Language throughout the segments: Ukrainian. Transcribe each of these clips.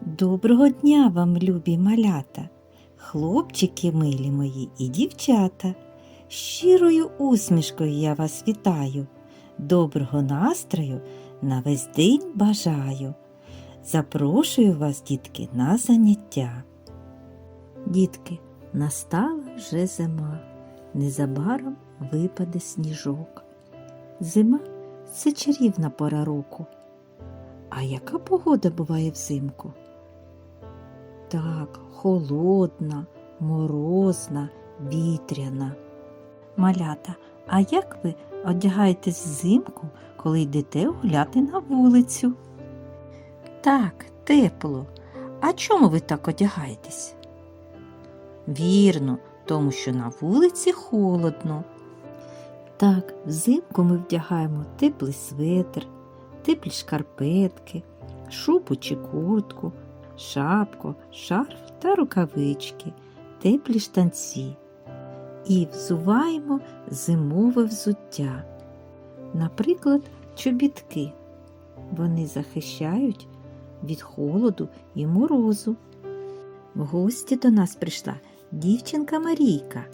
Доброго дня вам, любі малята, хлопчики милі мої і дівчата. Щирою усмішкою я вас вітаю, доброго настрою на весь день бажаю. Запрошую вас, дітки, на заняття. Дітки, настала вже зима, незабаром випаде сніжок. Зима це чарівна пора року. А яка погода буває взимку? Так, холодна, морозна, вітряна. Малята, а як ви одягаєтесь взимку, коли йдете гуляти на вулицю? Так, тепло. А чому ви так одягаєтесь? Вірно, тому що на вулиці холодно. Так, взимку ми вдягаємо теплий светр, теплі шкарпетки, шубу чи куртку, шапку, шарф та рукавички, теплі штанці. І взуваємо зимове взуття. Наприклад, чобітки. Вони захищають від холоду і морозу. В гості до нас прийшла дівчинка Марійка.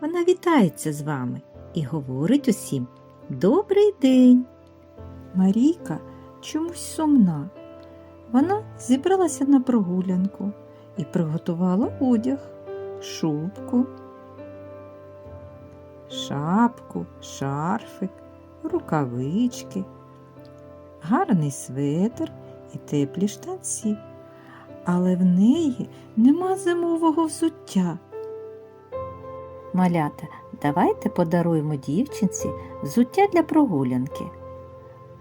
Вона вітається з вами і говорить усім Добрий день. Марійка чомусь сумна. Вона зібралася на прогулянку і приготувала одяг, шубку, шапку, шарфик, рукавички, гарний светр і теплі штанці. Але в неї нема зимового взуття. Малята, давайте подаруємо дівчинці взуття для прогулянки.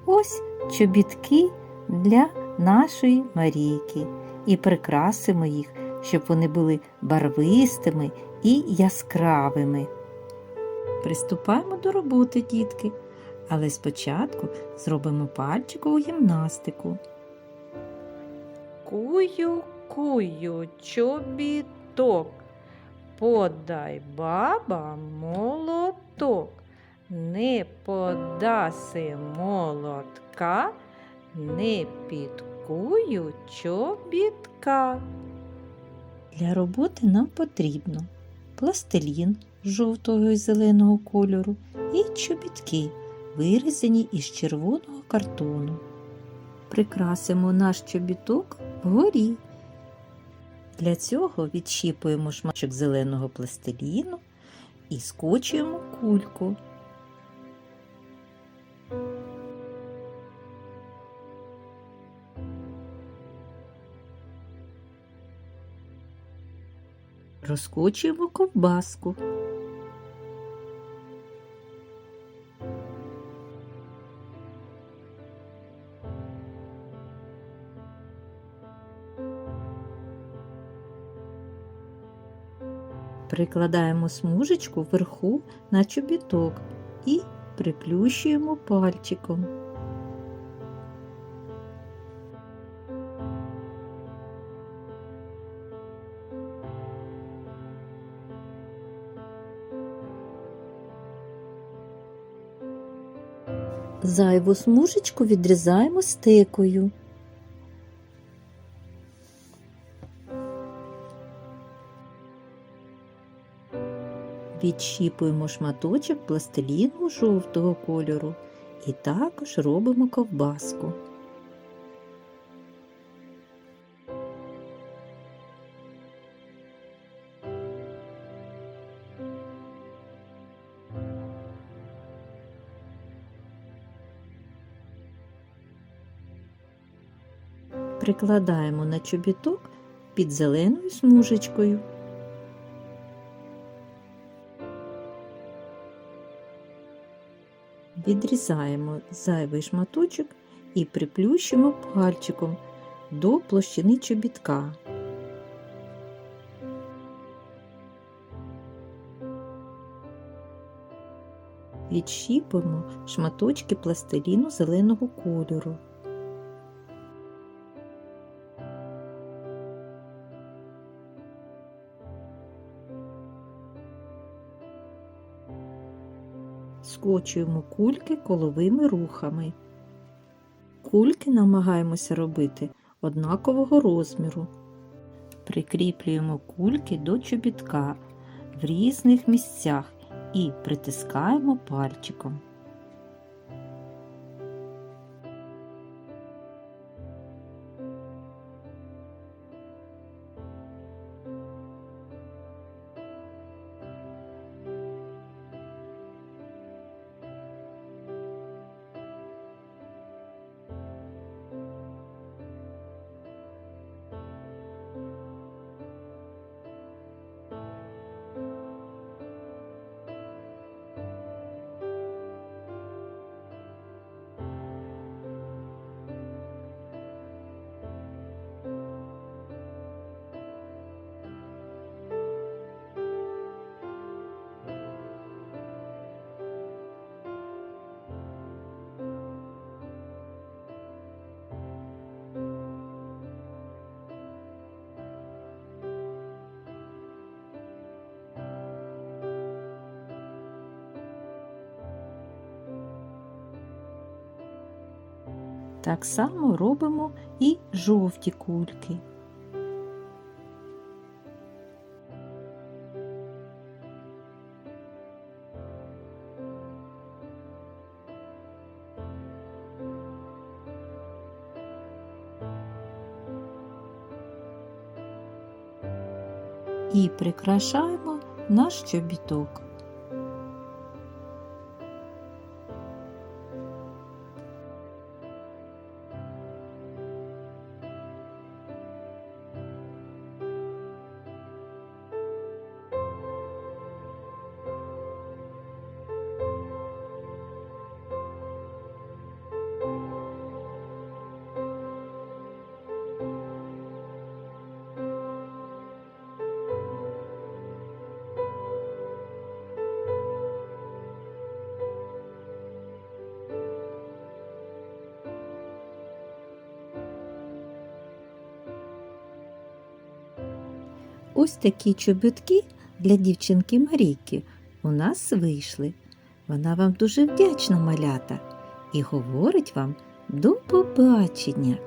Ось чобітки для нашої Марійки і прикрасимо їх, щоб вони були барвистими і яскравими. Приступаємо до роботи, дітки, але спочатку зробимо пальчикову гімнастику. Кую, кую, чобіток, подай баба молоток, не подаси молотка, не підкую чобітка. Для роботи нам потрібно пластилін жовтого і зеленого кольору і чобітки, вирізані із червоного картону. Прикрасимо наш чобіток вгорі. Для цього відщіпуємо шматочок зеленого пластиліну і скочуємо кульку. Розкочуємо ковбаску. Прикладаємо смужечку вверху на чобіток і приплющуємо пальчиком. Зайву смужечку відрізаємо стикою. Відщіпуємо шматочок пластиліну жовтого кольору і також робимо ковбаску. Прикладаємо на чобіток під зеленою смужечкою. Відрізаємо зайвий шматочок і приплющимо пальчиком до площини чобітка. Відщіпуємо шматочки пластиліну зеленого кольору. Скочуємо кульки коловими рухами. Кульки намагаємося робити однакового розміру. Прикріплюємо кульки до чобітка в різних місцях і притискаємо пальчиком. Так само робимо і жовті кульки. І прикрашаємо наш чобіток. Ось такі чобітки для дівчинки Марійки у нас вийшли. Вона вам дуже вдячна, малята, і говорить вам до побачення.